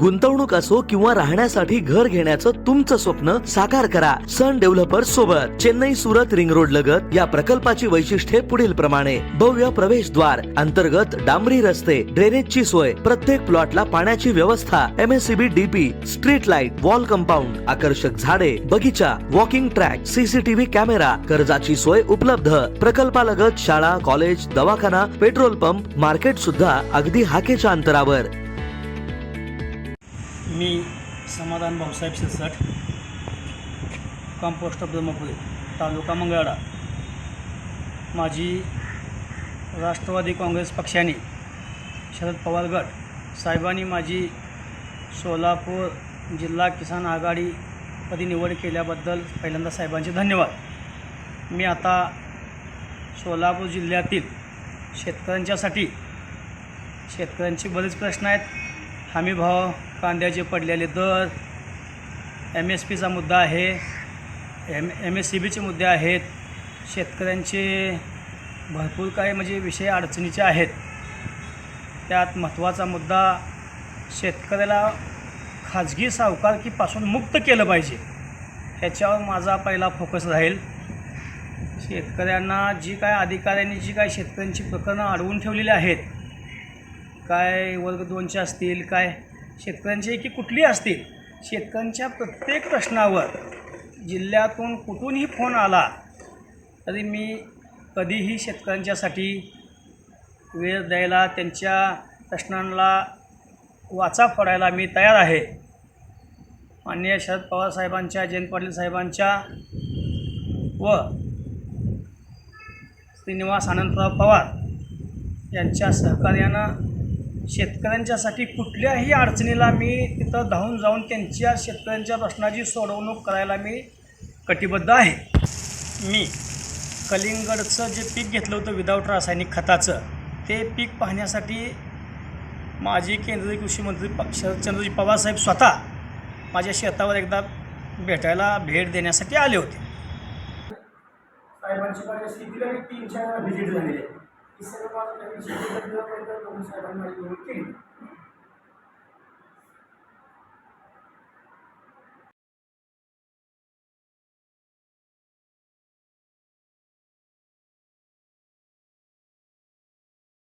गुंतवणूक असो किंवा राहण्यासाठी घर घेण्याचं तुमचं स्वप्न साकार करा. सन डेव्हलपर सोबत चेन्नई सुरत रिंग रोड लगत या प्रकल्पाची वैशिष्ट्ये पुढील प्रमाणे. भव्य प्रवेशद्वार अंतर्गत डांबरी रस्ते ड्रेनेजची सोय प्रत्येक प्लॉटला पाण्याची व्यवस्था MSCB DP street light wall compound आकर्षक झाडे बगीचा वॉकिंग ट्रॅक सीसीटीव्ही कॅमेरा कर्जाची सोय उपलब्ध. प्रकल्पालगत शाळा कॉलेज दवाखाना पेट्रोल पंप मार्केट सुद्धा अगदी हाकेच्या अंतरावर. मी समाधान भाऊसाहेब शिरसाट कंपोस्ट ब्रह्मपुरी तालुका मंगळवाडा. माझी राष्ट्रवादी काँग्रेस पक्षाने शरद पवार गट साहेबांनी माझी सोलापूर जिल्हा किसान आघाडीमध्ये निवड केल्याबद्दल पहिल्यांदा साहेबांचे धन्यवाद. मी आता सोलापूर जिल्ह्यातील शेतकऱ्यांच्यासाठी शेतकऱ्यांचे बरेच प्रश्न आहेत. हमी भाव कांद्याचे पडलेले दर एम एस पीचा मुद्दा आहे एम एम एस सी बीचे मुद्दे आहेत शेतकऱ्यांचे भरपूर काही म्हणजे विषय अडचणीचे आहेत. त्यात महत्त्वाचा मुद्दा शेतकऱ्याला खाजगी सावकारकीपासून मुक्त केलं पाहिजे. ह्याच्यावर माझा पहिला फोकस राहील. शेतकऱ्यांना जी काय अधिकाऱ्यांनी जी काय शेतकऱ्यांची प्रकरणं अडवून ठेवलेली आहेत काय वर्ग दोनचे असतील काय शेतकऱ्यांचे की कुठली असतील शेतकऱ्यांच्या प्रत्येक प्रश्नावर जिल्ह्यातून कुठूनही फोन आला तरी मी कधीही शेतकऱ्यांच्यासाठी वेळ द्यायला त्यांच्या प्रश्नांना वाचा फोडायला मी तयार आहे. माननीय शरद पवार साहेबांच्या जयंत पाटील साहेबांच्या व श्रीनिवास आनंदराव पवार यांच्या सहकार्यानं शेतकऱ्यांच्यासाठी कुठल्याही अडचणीला मी तिथं धावून जाऊन त्यांच्या शेतकऱ्यांच्या प्रश्नाची सोडवणूक करायला मी कटिबद्ध आहे. मी कलिंगडचं जे पीक घेतलं होतं विदाऊट रासायनिक खताचं ते पीक पाहण्यासाठी माजी केंद्रीय कृषी मंत्री शरदचंद्रजी पवारसाहेब स्वतः माझ्या शेतावर एकदा भेटायला भेट देण्यासाठी आले होते. साहेबांची माझ्या शेतीला मी तीन चार व्हिजिट झालेली आहे. విశాఖపట్నం విశ్వవిద్యాలయంలో కొనసాగడం మరియు ఒత్తిడి